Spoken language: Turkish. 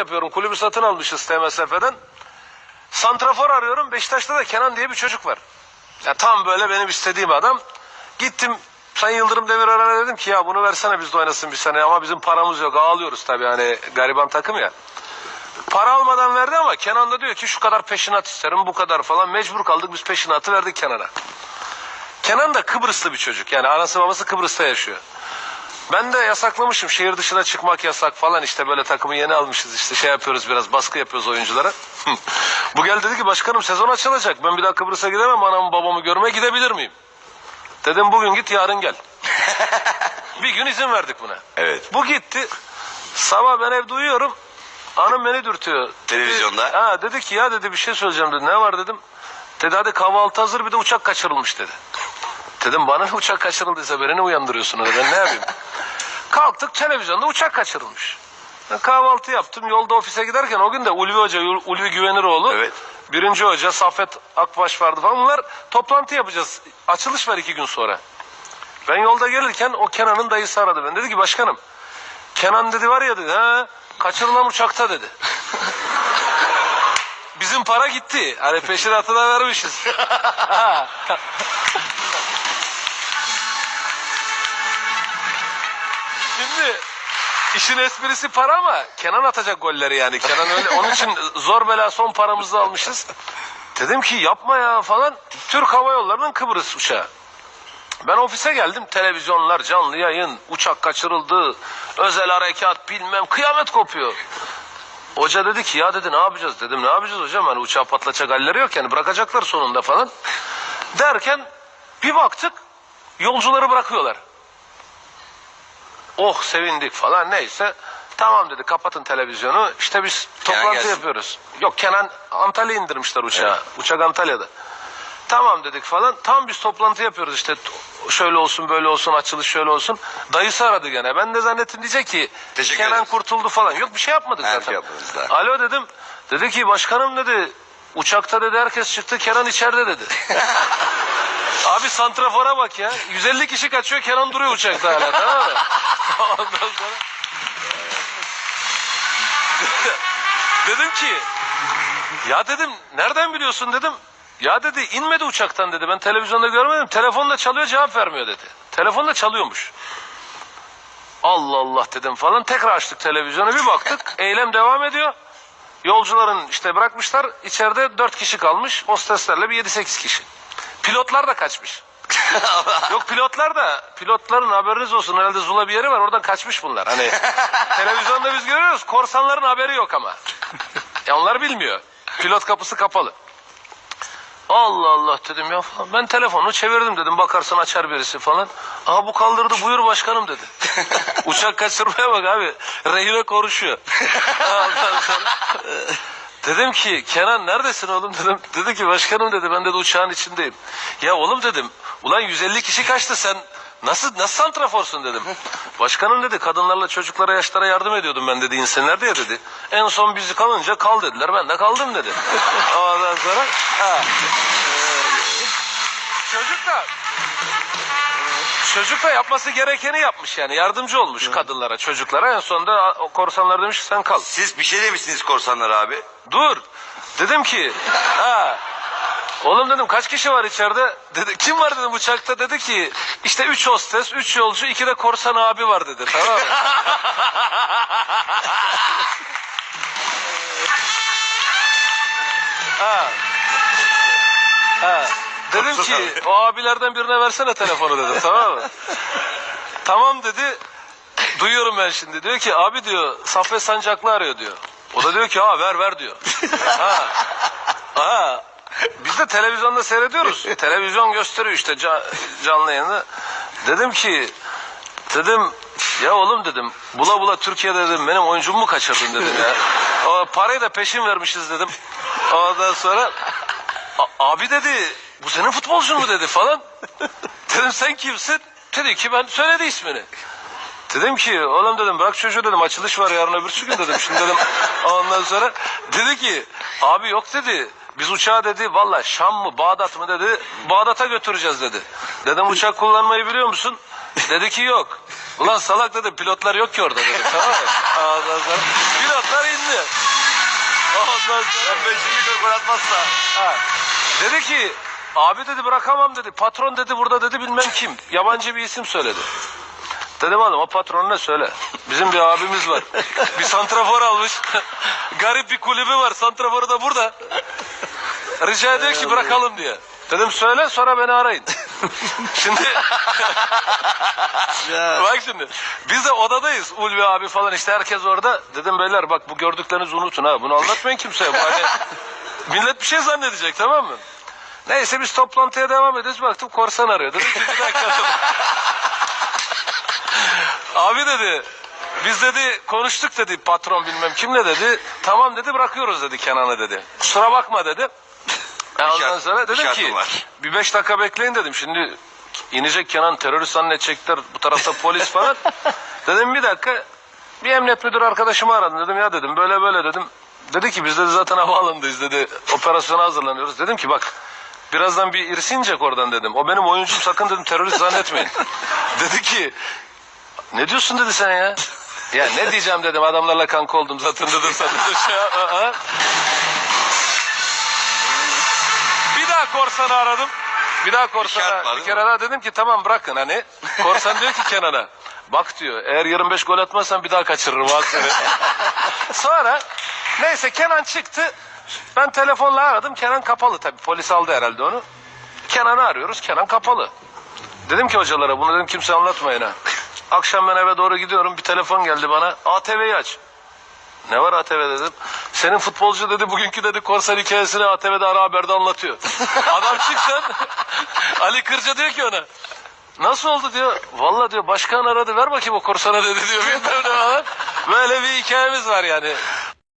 yapıyorum. Kulübü satın almışız TMSF'den. Santrafor arıyorum. Beşiktaş'ta da Kenan diye bir çocuk var. Ya tam böyle benim istediğim adam. Gittim Sayın Yıldırım Demirören'e dedim ki ya bunu versene biz de oynasın bir sene ama bizim paramız yok. Ağlıyoruz tabii hani gariban takım ya. Para almadan verdi ama Kenan da diyor ki şu kadar peşinat isterim bu kadar falan. Mecbur kaldık biz peşinatı verdik Kenan'a. Kenan da Kıbrıslı bir çocuk yani anası babası Kıbrıs'ta yaşıyor. Ben de yasaklamışım şehir dışına çıkmak yasak falan işte böyle takımı yeni almışız işte şey yapıyoruz biraz baskı yapıyoruz oyunculara. Bu geldi dedi ki başkanım sezon açılacak ben bir daha Kıbrıs'a gidemem anamı babamı görmeye gidebilir miyim? Dedim bugün git yarın gel. bir gün izin verdik buna. Evet. Bu gitti. Sabah ben evde uyuyorum. Hanım beni dürtüyor. Dedi- Televizyonda. Ha dedi ki ya dedi bir şey söyleyeceğim dedi. Ne var dedim. Dedi hadi kahvaltı hazır bir de uçak kaçırılmış dedi. Dedim bana uçak kaçırıldıysa beni ne uyandırıyorsun orada ben ne yapayım? Kalktık televizyonda uçak kaçırılmış. Ben kahvaltı yaptım yolda ofise giderken o gün de Ulvi Hoca, Ulvi Güveniroğlu. Evet. Birinci hoca Saffet Akbaş vardı falan. Bunlar toplantı yapacağız. Açılış var iki gün sonra. Ben yolda gelirken o Kenan'ın dayısı aradı beni. Dedi ki başkanım Kenan dedi var ya dedi ha kaçırılan uçakta dedi. Bizim para gitti. Hani peşinatı da vermişiz. Şimdi işin esprisi para ama Kenan atacak golleri yani. Kenan öyle. Onun için zor bela son paramızı almışız. Dedim ki yapma ya falan. Türk Hava Yolları'nın Kıbrıs uçağı. Ben ofise geldim. Televizyonlar, canlı yayın, uçak kaçırıldı, özel harekat bilmem kıyamet kopuyor. Hoca dedi ki ya dedi ne yapacağız dedim ne yapacağız hocam hani uçağı patlatacak halleri yok yani bırakacaklar sonunda falan. Derken bir baktık yolcuları bırakıyorlar. Oh sevindik falan neyse. Tamam dedi kapatın televizyonu. İşte biz Kenan toplantı gelsin. yapıyoruz. Yok Kenan Antalya indirmişler uçağı. Uçak Antalya'da. Tamam dedik falan. Tam biz toplantı yapıyoruz işte şöyle olsun böyle olsun açılış şöyle olsun. Dayısı aradı gene. Ben de zannettim diyecek ki Teşekkür Kenan ederiz. kurtuldu falan. Yok bir şey yapmadık bir zaten. şey yapmadınız daha. Alo dedim. Dedi ki başkanım dedi uçakta dedi herkes çıktı Kenan içeride dedi. Abi santrafora bak ya. 150 kişi kaçıyor Kenan duruyor uçakta hala tamam mı? Ondan sonra dedim ki ya dedim nereden biliyorsun dedim. Ya dedi inmedi uçaktan dedi. Ben televizyonda görmedim. Telefonda çalıyor cevap vermiyor dedi. Telefonda çalıyormuş. Allah Allah dedim falan. Tekrar açtık televizyonu bir baktık. Eylem devam ediyor. Yolcuların işte bırakmışlar. içeride dört kişi kalmış. Hosteslerle bir 7-8 kişi. Pilotlar da kaçmış. Yok pilotlar da pilotların haberiniz olsun herhalde Zula bir yeri var oradan kaçmış bunlar. Hani televizyonda biz görüyoruz korsanların haberi yok ama. Ya onlar bilmiyor. Pilot kapısı kapalı. Allah Allah dedim ya falan. Ben telefonu çevirdim dedim bakarsın açar birisi falan. Aha bu kaldırdı buyur başkanım dedi. Uçak kaçırmaya bak abi. Rehine konuşuyor. Dedim ki Kenan neredesin oğlum dedim. Dedi ki başkanım dedi ben de uçağın içindeyim. Ya oğlum dedim ulan 150 kişi kaçtı sen Nasıl nasıl santraforsun dedim. Başkanım dedi kadınlarla çocuklara yaşlara yardım ediyordum ben dedi insinler diye dedi. En son bizi kalınca kal dediler ben de kaldım dedi. Ondan sonra ha. Çocuk da çocuk da yapması gerekeni yapmış yani yardımcı olmuş kadınlara çocuklara en sonunda o korsanlar demiş ki sen kal. Siz bir şey demişsiniz korsanlar abi. Dur dedim ki ha Oğlum dedim kaç kişi var içeride? Dedi, kim var dedim uçakta dedi ki işte üç hostes, üç yolcu, iki de korsan abi var dedi tamam mı? ha. Ha. Dedim ki o abilerden birine versene telefonu dedim tamam mı? tamam dedi. Duyuyorum ben şimdi. Diyor ki abi diyor Saffet Sancaklı arıyor diyor. O da diyor ki ha ver ver diyor. ha. Ha. Biz de televizyonda seyrediyoruz. Televizyon gösteriyor işte ca- canlı yayını. Dedim ki dedim ya oğlum dedim bula bula Türkiye'de dedim benim oyuncumu mu kaçırdın dedim ya. O parayı da peşin vermişiz dedim. Ondan sonra "A- abi dedi bu senin futbolcun mu dedi falan. Dedim sen kimsin? Dedi ki ben söyledi ismini. Dedim ki oğlum dedim bırak çocuğu dedim açılış var yarın öbürsü gün dedim. Şimdi dedim ondan sonra dedi ki abi yok dedi. Biz uçağı dedi valla Şam mı Bağdat mı dedi. Bağdat'a götüreceğiz dedi. Dedim uçak kullanmayı biliyor musun? Dedi ki yok. Ulan salak dedim pilotlar yok ki orada dedim. Tamam mı? Ondan sonra pilotlar indi. Ondan sonra Ben beşinci gol atmazsa. Ha. Dedi ki abi dedi bırakamam dedi. Patron dedi burada dedi bilmem kim. Yabancı bir isim söyledi. Dedim oğlum o patronuna söyle. Bizim bir abimiz var. Bir santrafor almış. Garip bir kulübü var. Santraforu da burada. Rica ediyor ki bırakalım diye. Dedim söyle sonra beni arayın. Şimdi bak şimdi biz de odadayız Ulvi abi falan işte herkes orada. Dedim beyler bak bu gördüklerinizi unutun ha bunu anlatmayın kimseye. Bu hani millet bir şey zannedecek tamam mı? Neyse biz toplantıya devam ediyoruz baktım korsan arıyor. Dedim ki bir dakika. abi dedi biz dedi konuştuk dedi patron bilmem kimle dedi. Tamam dedi bırakıyoruz dedi Kenan'ı dedi. Kusura bakma dedi. Ondan şart- sonra dedim ki var. bir beş dakika bekleyin dedim. Şimdi inecek Kenan terörist zannedecekler bu tarafta polis falan. dedim bir dakika bir emniyet müdürü arkadaşımı aradım dedim ya dedim böyle böyle dedim. Dedi ki biz dedi zaten havaalanındayız dedi operasyona hazırlanıyoruz. Dedim ki bak birazdan bir irsi inecek oradan dedim. O benim oyuncum sakın dedim terörist zannetmeyin. dedi ki ne diyorsun dedi sen ya. Ya ne diyeceğim dedim adamlarla kanka oldum zaten dedim sen de şey. Bir daha korsanı aradım. Bir daha var bir değil kere daha dedim ki tamam bırakın hani. Korsan diyor ki Kenan'a. Bak diyor eğer 25 gol atmazsan bir daha kaçırırım. Sonra neyse Kenan çıktı. Ben telefonla aradım. Kenan kapalı tabii. Polis aldı herhalde onu. Kenan'ı arıyoruz. Kenan kapalı. Dedim ki hocalara bunu dedim kimse anlatmayın ha. Akşam ben eve doğru gidiyorum. Bir telefon geldi bana. ATV'yi aç. Ne var ATV dedim. Senin futbolcu dedi bugünkü dedi korsan hikayesini ATV'de ara haberde anlatıyor. Adam çıksın. Ali Kırca diyor ki ona. Nasıl oldu diyor. Valla diyor başkan aradı ver bakayım o korsana dedi diyor. Bilmem ne falan. Böyle bir hikayemiz var yani.